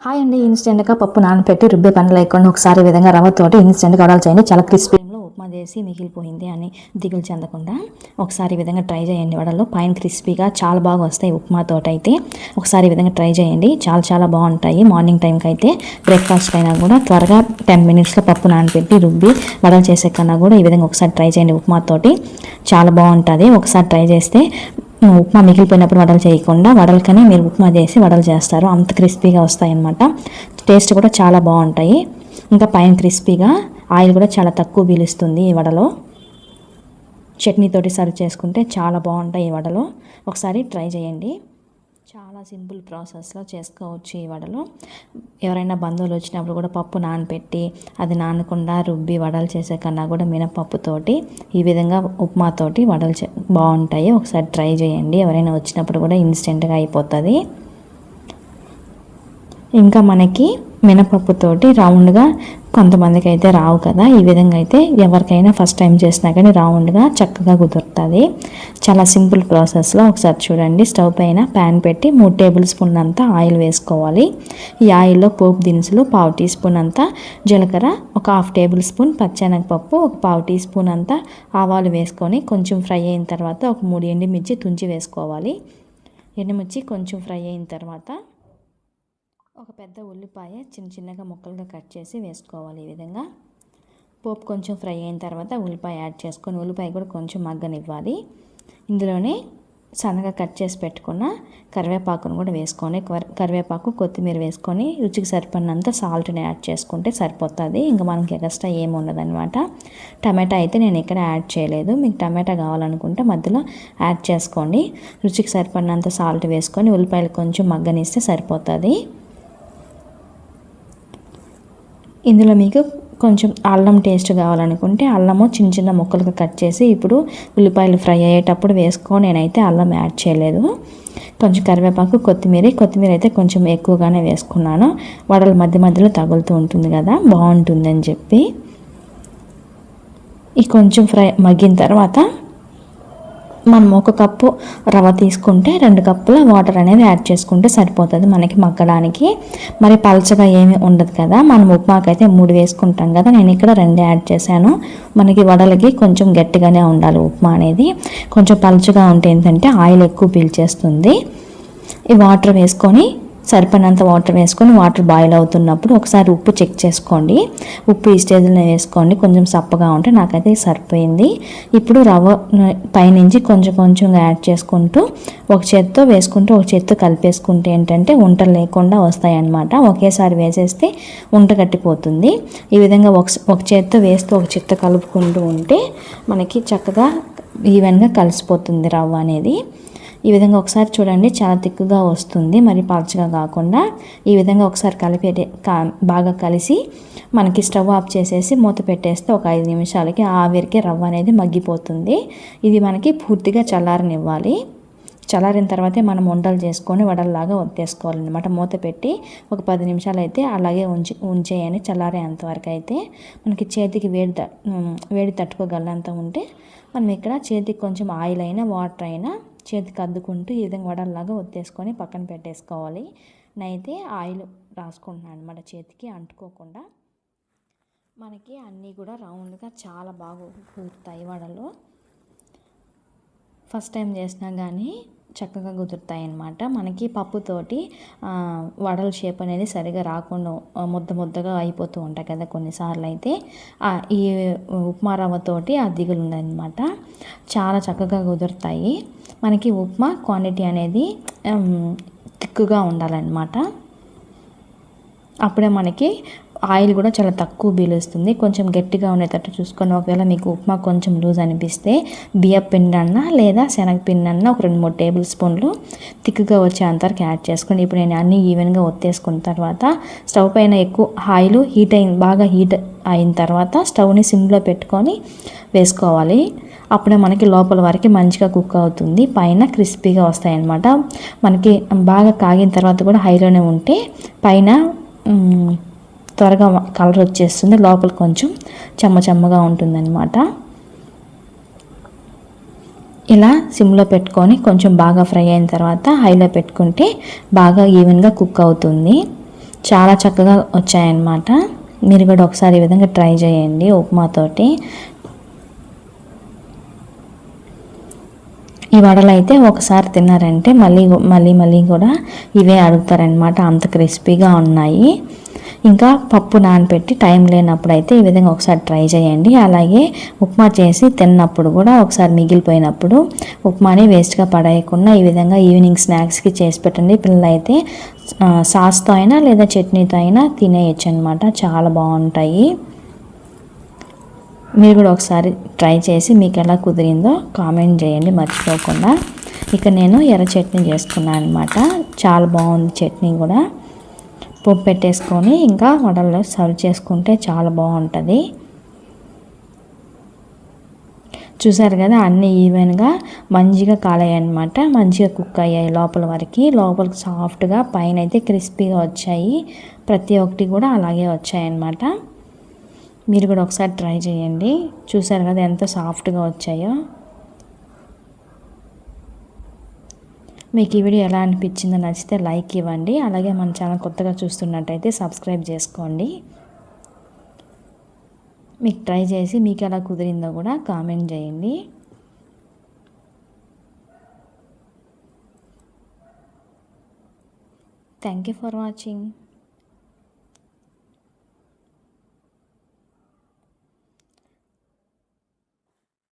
Hi అండి ఇన్స్టెంట్గా పప్పు నానబెట్టి రుబ్బే పని లేకుండా ఒకసారి విధంగా రవ్వతోటి ఇన్స్టెంట్గా వడలు చేయండి. చాలా క్రిస్పీలో ఉప్మా చేసి మిగిలిపోయింది అని దిగులు చెందకుండా ఒకసారి ఈ విధంగా ట్రై చేయండి వడలు. పైన క్రిస్పీగా చాలా బాగా వస్తాయి ఉప్మాతోటి అయితే. ఒకసారి ఈ విధంగా ట్రై చేయండి. చాలా చాలా బాగుంటాయి. మార్నింగ్ టైంకి అయితే బ్రేక్ఫాస్ట్ అయినా కూడా త్వరగా టెన్ మినిట్స్లో పప్పు నానబెట్టి రుబ్బి వడలు చేసే కన్నా కూడా ఈ విధంగా ఒకసారి ట్రై చేయండి ఉప్మాతోటి. చాలా బాగుంటుంది. ఒకసారి ట్రై చేస్తే ఉప్మా మిగిలిపోయినప్పుడు వడలు చేయకుండా వడలకనే మీరు ఉప్మా చేసి వడలు చేస్తారు. అంత క్రిస్పీగా వస్తాయన్నమాట. టేస్ట్ కూడా చాలా బాగుంటాయి. ఇంకా పైన క్రిస్పీగా ఆయిల్ కూడా చాలా తక్కువ పీలుస్తుంది ఈ వడలో. చట్నీతోటి సర్వ్ చేసుకుంటే చాలా బాగుంటాయి ఈ వడలు. ఒకసారి ట్రై చేయండి. చాలా సింపుల్ ప్రాసెస్లో చేసుకోవచ్చు ఈ వడలు. ఎవరైనా బంధువులు వచ్చినప్పుడు కూడా పప్పు నానబెట్టి అది నానకుండా రుబ్బి వడలు చేసే కన్నా కూడా మినపప్పుతోటి ఈ విధంగా ఉప్మాతోటి వడలు చే బాగుంటాయి. ఒకసారి ట్రై చేయండి. ఎవరైనా వచ్చినప్పుడు కూడా ఇన్స్టెంట్గా అయిపోతుంది. ఇంకా మనకి మినపప్పుతోటి రౌండ్గా కొంతమందికి అయితే రావు కదా. ఈ విధంగా అయితే ఎవరికైనా ఫస్ట్ టైం చేసినా కానీ రౌండ్గా చక్కగా కుదురుతుంది. చాలా సింపుల్ ప్రాసెస్లో ఒకసారి చూడండి. స్టవ్ పైన ప్యాన్ పెట్టి మూడు టేబుల్ స్పూన్ అంతా ఆయిల్ వేసుకోవాలి. ఈ ఆయిల్లో పోపు దినుసులు పావు టీ స్పూన్ అంతా జీలకర్ర ఒక హాఫ్ టేబుల్ స్పూన్ పచ్చెనగపప్పు ఒక పావు టీ స్పూన్ అంతా ఆవాలు వేసుకొని కొంచెం ఫ్రై అయిన తర్వాత ఒక మూడు ఎండుమిర్చి తుంచి వేసుకోవాలి. ఎండుమిర్చి కొంచెం ఫ్రై అయిన తర్వాత ఒక పెద్ద ఉల్లిపాయ చిన్న చిన్నగా ముక్కలుగా కట్ చేసి వేసుకోవాలి ఈ విధంగా. పోపు కొంచెం ఫ్రై అయిన తర్వాత ఉల్లిపాయ యాడ్ చేసుకొని ఉల్లిపాయ కూడా కొంచెం మగ్గనివ్వాలి. ఇందులోనే సన్నగా కట్ చేసి పెట్టుకున్న కరివేపాకును కూడా వేసుకొని కరివేపాకు కొత్తిమీర వేసుకొని రుచికి సరిపడినంత సాల్ట్ని యాడ్ చేసుకుంటే సరిపోతుంది. ఇంకా మనకి ఎక్స్ట్రా ఏమి ఉండదన్నమాట. టమాటా అయితే నేను ఇక్కడ యాడ్ చేయలేదు. మీకు టమాటా కావాలనుకుంటే మధ్యలో యాడ్ చేసుకోండి. రుచికి సరిపడినంత సాల్ట్ వేసుకొని ఉల్లిపాయలు కొంచెం మగ్గనిస్తే సరిపోతుంది. ఇందులో మీకు కొంచెం అల్లం టేస్ట్ కావాలనుకుంటే అల్లము చిన్న చిన్న ముక్కలుగా కట్ చేసి ఇప్పుడు ఉల్లిపాయలు ఫ్రై అయ్యేటప్పుడు వేసుకొని నేనైతే అల్లం యాడ్ చేయలేదు. కొంచెం కరివేపాకు కొత్తిమీర కొత్తిమీర అయితే కొంచెం ఎక్కువగానే వేసుకున్నాను. వడల మధ్య మధ్యలో తగులుతూ ఉంటుంది కదా బాగుంటుందని చెప్పి. ఈ కొంచెం ఫ్రై మగ్గిన తర్వాత మనం ఒక కప్పు రవ్వ తీసుకుంటే రెండు కప్పుల వాటర్ అనేది యాడ్ చేసుకుంటే సరిపోతుంది మనకి మగ్గడానికి. మరి పలచగా ఏమీ ఉండదు కదా మనం ఉప్మాకైతే మూడు వేసుకుంటాం కదా నేను ఇక్కడ రెండు యాడ్ చేశాను. మనకి వడలకి కొంచెం గట్టిగానే ఉండాలి ఉప్మా అనేది. కొంచెం పలుచగా ఉంటే ఏంటంటే ఆయిల్ ఎక్కువ పీల్చేస్తుంది. ఈ వాటర్ వేసుకొని సరిపడినంత వాటర్ వేసుకొని వాటర్ బాయిల్ అవుతున్నప్పుడు ఒకసారి ఉప్పు చెక్ చేసుకోండి. ఉప్పు ఈ స్టేజ్లో వేసుకోండి. కొంచెం సప్పగా ఉంటే నాకైతే సరిపోయింది. ఇప్పుడు రవ్వ పైనుంచి కొంచెం కొంచెంగా యాడ్ చేసుకుంటూ ఒక చేత్తో వేసుకుంటూ ఒక చేత్తో కలిపేసుకుంటే ఏంటంటే ఉంటలు లేకుండా వస్తాయన్నమాట. ఒకేసారి వేసేస్తే ఉంట కట్టిపోతుంది ఈ విధంగా ఒక ఒక చేత్తో వేస్తూ ఒక చేత్తో కలుపుకుంటూ ఉంటే మనకి చక్కగా ఈవెన్గా కలిసిపోతుంది రవ్వ అనేది. ఈ విధంగా ఒకసారి చూడండి చాలా తిక్కుగా వస్తుంది. మరి పలచగా కాకుండా ఈ విధంగా ఒకసారి కలిపే కా- బాగా కలిసి మనకి స్టవ్ ఆఫ్ చేసేసి మూత పెట్టేస్తే ఒక ఐదు నిమిషాలకి ఆవిరికి రవ్వ అనేది మగ్గిపోతుంది. ఇది మనకి పూర్తిగా చల్లారనివ్వాలి. చల్లారిన తర్వాతే మనం వంటలు చేసుకొని వడల్లాగా వత్తేసుకోవాలన్నమాట మూత పెట్టి ఒక పది నిమిషాలు అయితే అలాగే ఉంచి ఉంచేయని చల్లారేంత అంతవరకు అయితే మనకి చేతికి వేడి వేడి తట్టుకోగలంత ఉంటే మనం ఇక్కడ చేతికి కొంచెం ఆయిల్ అయినా వాటర్ అయినా చేతికి అద్దుకుంటూ ఈ విధంగా వడల్లాగా ఒత్తేసుకొని పక్కన పెట్టేసుకోవాలి. నేనైతే ఆయిల్ రాసుకుంటున్నాను అనమాట చేతికి అంటుకోకుండా. మనకి అన్నీ కూడా రౌండ్గా చాలా బాగా కుదురుతాయి వడలు. ఫస్ట్ టైం చేసినా కానీ చక్కగా కుదురుతాయి అన్నమాట. మనకి పప్పుతోటి వడల షేప్ అనేది సరిగా రాకుండా ముద్ద ముద్దగా అయిపోతూ ఉంటాయి కదా కొన్నిసార్లు అయితే. ఈ ఉప్మా రవ్వతోటి ఆ దిగులు ఉందన్నమాట చాలా చక్కగా కుదురుతాయి. మనకి ఉప్మా క్వాంటిటీ అనేది తిక్కుగా ఉండాలన్నమాట. అప్పుడే మనకి ఆయిల్ కూడా చాలా తక్కువ బీలుస్తుంది. కొంచెం గట్టిగా ఉండేటట్టు చూసుకొని ఒకవేళ మీకు ఉప్మా కొంచెం లూజ్ అనిపిస్తే బియ్య పిండి లేదా శనగ పిండి ఒక రెండు మూడు టేబుల్ స్పూన్లు థిక్గా వచ్చే అంతవరకు యాడ్ చేసుకోండి. ఇప్పుడు నేను అన్నీ ఈవెన్గా ఒత్తేసుకున్న తర్వాత స్టవ్ పైన ఎక్కువ ఆయిల్ హీట్ అయిన బాగా హీట్ అయిన తర్వాత స్టవ్ని సిమ్లో పెట్టుకొని వేసుకోవాలి. అప్పుడే మనకి లోపల వరకు మంచిగా కుక్ అవుతుంది. పైన క్రిస్పీగా వస్తాయన్నమాట. మనకి బాగా కాగిన తర్వాత కూడా హైలోనే ఉంటే పైన త్వరగా కలర్ వచ్చేస్తుంది. లోపల కొంచెం చెమ్మ చెమ్మగా ఉంటుందన్నమాట. ఇలా సిమ్లో పెట్టుకొని కొంచెం బాగా ఫ్రై అయిన తర్వాత హైలో పెట్టుకుంటే బాగా ఈవెన్గా కుక్ అవుతుంది. చాలా చక్కగా వచ్చాయన్నమాట. మీరు కూడా ఒకసారి ఈ విధంగా ట్రై చేయండి ఉప్మాతోటి. ఈ వడలు అయితే ఒకసారి తిన్నారంటే మళ్ళీ మళ్ళీ మళ్ళీ కూడా ఇవే అడుగుతారనమాట అంత క్రిస్పీగా ఉన్నాయి. ఇంకా పప్పు నానపెట్టి టైం లేనప్పుడు అయితే ఈ విధంగా ఒకసారి ట్రై చేయండి. అలాగే ఉప్మా చేసి తిన్నప్పుడు కూడా ఒకసారి మిగిలిపోయినప్పుడు ఉప్మాని వేస్ట్గా పడేయకుండా ఈ విధంగా ఈవినింగ్ స్నాక్స్కి చేసి పెట్టండి. పిల్లలైతే సాస్తో అయినా లేదా చట్నీతో అయినా తినేయచ్చు అనమాట చాలా బాగుంటాయి. మీరు కూడా ఒకసారి ట్రై చేసి మీకు ఎలా కుదిరిందో కామెంట్ చేయండి మర్చిపోకుండా. ఇక నేను ఎర్ర చట్నీ చేసుకున్నాను అనమాట చాలా బాగుంది చట్నీ కూడా. పప్పు పెట్టేసుకొని ఇంకా వడల్లో సర్వ్ చేసుకుంటే చాలా బాగుంటుంది. చూసారు కదా అన్నీ ఈవెన్గా మంచిగా కాలాయి అనమాట మంచిగా కుక్ అయ్యాయి లోపల వరకు. లోపలికి సాఫ్ట్గా పైన అయితే క్రిస్పీగా వచ్చాయి. ప్రతి ఒక్కటి కూడా అలాగే వచ్చాయన్నమాట మీరు కూడా ఒకసారి ట్రై చేయండి. చూసారు కదా ఎంత సాఫ్ట్గా వచ్చాయో. మీకు ఈ వీడియో ఎలా అనిపించిందో నచ్చితే లైక్ ఇవ్వండి. అలాగే మన ఛానల్ కొత్తగా చూస్తున్నట్టయితే సబ్స్క్రైబ్ చేసుకోండి. మీకు ట్రై చేసి మీకు ఎలా కుదిరిందో కూడా కామెంట్ చేయండి. Thank you for watching.